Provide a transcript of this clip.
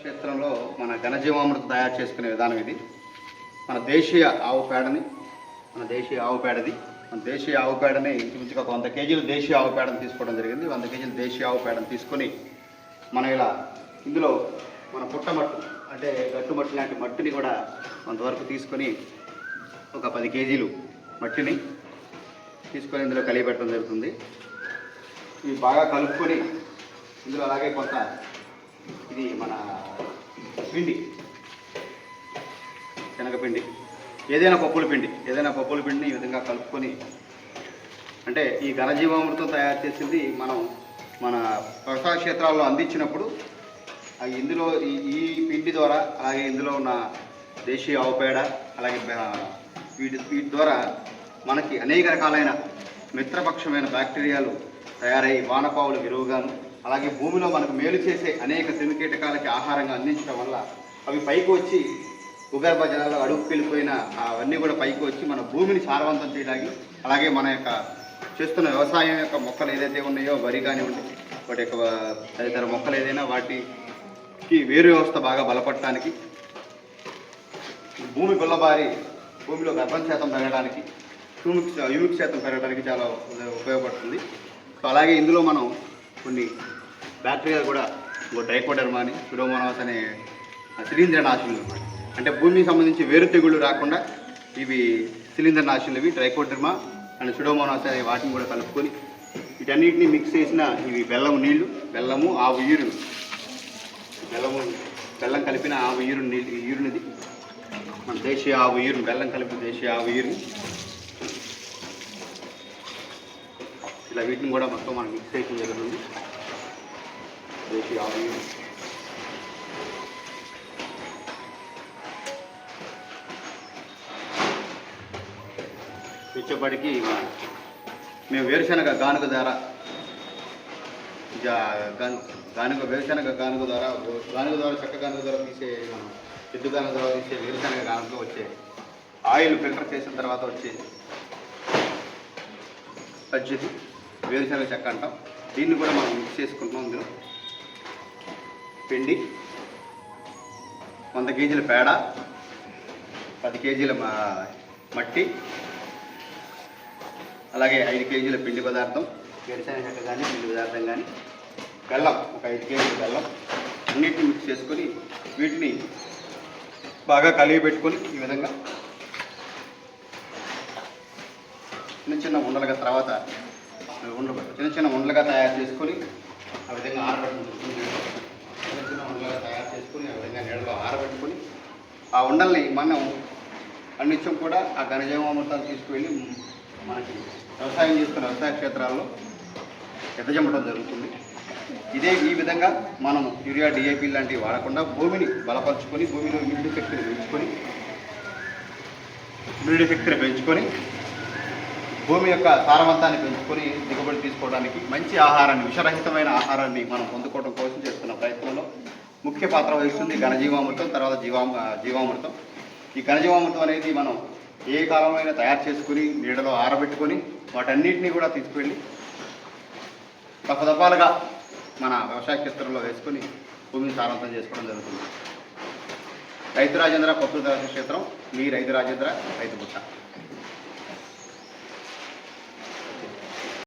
క్షేత్రంలో మన ఘనజీవామృతం తయారు చేసుకునే విధానం ఇది. మన దేశీయ ఆవు పేడని మన దేశీయ ఆవు పేడది. మన దేశీయ ఆవు పేడని ఇంచుమించుగా ఒక వంద కేజీలు దేశీయ ఆవు పేడని తీసుకోవడం జరిగింది. వంద కేజీలు దేశీయ ఆవు పేడని తీసుకొని మనం ఇలా ఇందులో మన పుట్టమట్టు అంటే గట్టుమట్టు లాంటి మట్టిని కూడా కొంతవరకు తీసుకొని ఒక పది కేజీలు మట్టిని తీసుకొని ఇందులో కలిగి పెట్టడం జరుగుతుంది. ఇవి బాగా కలుపుకొని ఇందులో అలాగే కొంత ఇది మన పిండి. శనగపిండి. ఏదైనా పప్పుల పిండి. ఏదైనా పప్పుల పిండిని ఈ విధంగా కలుపుకొని అంటే ఈ ఘనజీవామృతం తయారు చేసింది మనం మన వ్యవసాయ క్షేత్రాల్లో అందించినప్పుడు ఇందులో ఈ ఈ పిండి ద్వారా అలాగే ఇందులో ఉన్న దేశీయ ఆవు పేడ అలాగే వీటి వీటి ద్వారా మనకి అనేక రకాలైన మిత్రపక్షమైన బ్యాక్టీరియాలు తయారై వానపావులు విరువుగాను అలాగే భూమిలో మనకు మేలు చేసే అనేక క్రిమికీటకాలకి ఆహారంగా అందించడం వల్ల అవి పైకి వచ్చి భూగర్భ జలాలు అడుగు వెళ్ళిపోయిన అవన్నీ కూడా పైకి వచ్చి మన భూమిని సారవంతం చేయడానికి అలాగే మన యొక్క చేస్తున్న వ్యవసాయం యొక్క మొక్కలు ఏదైతే ఉన్నాయో వరి కానివ్వండి వాటి యొక్క తదితర మొక్కలు ఏదైనా వాటికి వేరు వ్యవస్థ బాగా బలపడటానికి భూమి గుల్లబారి భూమిలో గర్భం శాతం పెరగడానికి హ్యూమిక్ శాతం పెరగడానికి చాలా ఉపయోగపడుతుంది. సో అలాగే ఇందులో మనం కొన్ని బ్యాటరీగా కూడా డ్రైకోడర్మా అని సుడోమోనాస్ అనే శిలీంద్ర నాశనులు అంటే భూమికి సంబంధించి వేరు తెగుళ్ళు రాకుండా ఇవి శిలీంద్ర నాశనులు ఇవి డ్రైకోడర్మా అండ్ సుడోమోనాస్ అనే వాటిని కూడా కలుపుకొని వీటన్నిటిని మిక్స్ చేసిన ఇవి బెల్లం నీళ్ళు బెల్లము ఆవు ఈరు. బెల్లము బెల్లం కలిపిన ఆవు ఈరు నీళ్ళు ఈరునిది. మన దేశీయ ఆవు ఈరును బెల్లం కలిపిన దేశీయ ఆవు ఈరుని. ఇలా వీటిని కూడా మొత్తం మనం మిక్స్ చేయడం జరుగుతుంది. దేశీయ ఆవు వచ్చేప్పటికి మేము వేరుశనగ గానుక ద్వారా గానుక వేరుశనగ గానుక ద్వారా గానుక ద్వారా చెక్క గానుక ద్వారా తీసే ఎద్దు గానుక ద్వారా తీసే వేరుశనగ గానుక వచ్చే ఆయిల్ ఫిల్టర్ చేసిన తర్వాత వచ్చే పచ్చిది వేరుశనగ చెక్క అంటాం. దీన్ని కూడా మనం మిక్స్ చేసుకుంటున్నాం ఇందులో. పిండి వంద కేజీల పేడ పది కేజీల మట్టి అలాగే ఐదు కేజీల పిండి పదార్థం వేరుశనగ చెక్క కానీ పిండి పదార్థం కానీ బెల్లం ఒక ఐదు కేజీల బెల్లం అన్నిటిని మిక్స్ చేసుకొని వీటిని బాగా కలిగి పెట్టుకొని ఈ విధంగా చిన్న చిన్న ఉండలుగా తర్వాత ఉండలు చిన్న చిన్న ఉండలుగా తయారు చేసుకొని ఆ విధంగా ఆరబెట్టుకుంటుంది చిన్న చిన్న ఉండలుగా తయారు చేసుకొని ఆ విధంగా నీడలో ఆరబెట్టుకొని ఆ ఉండల్ని మనం అన్నిత్యం కూడా ఆ ఘనజీవామృతాన్ని తీసుకువెళ్ళి మనకి వ్యవసాయం చేస్తున్న వ్యవసాయ క్షేత్రాల్లో ఎదజమ్మటం జరుగుతుంది. ఇదే ఈ విధంగా మనం యూరియా డిఏపి లాంటివి వాడకుండా భూమిని బలపరుచుకొని భూమిలో ఇమ్యూనిటీ శక్తిని పెంచుకొని ఇమ్యూనిటీ శక్తిని పెంచుకొని భూమి యొక్క సారవంతాన్ని పెంచుకొని దిగుబడి తీసుకోవడానికి మంచి ఆహారాన్ని విషరహితమైన ఆహారాన్ని మనం పొందుకోవడం కోసం చేస్తున్న ప్రయత్నంలో ముఖ్య పాత్ర వహిస్తుంది ఘనజీవామృతం తర్వాత జీవా జీవామృతం. ఈ ఘనజీవామృతం అనేది మనం ఏ కాలంలో తయారు చేసుకుని నీడలో ఆరబెట్టుకొని వాటన్నిటిని కూడా తీసుకువెళ్ళి దఫదఫాలుగా మన వ్యవసాయ క్షేత్రంలో వేసుకొని భూమిని సారవంతం చేసుకోవడం జరుగుతుంది. రైతు రాజేంద్ర పప్పు క్షేత్రం మీ రైతు రాజేంద్ర రైతు బుట్ట.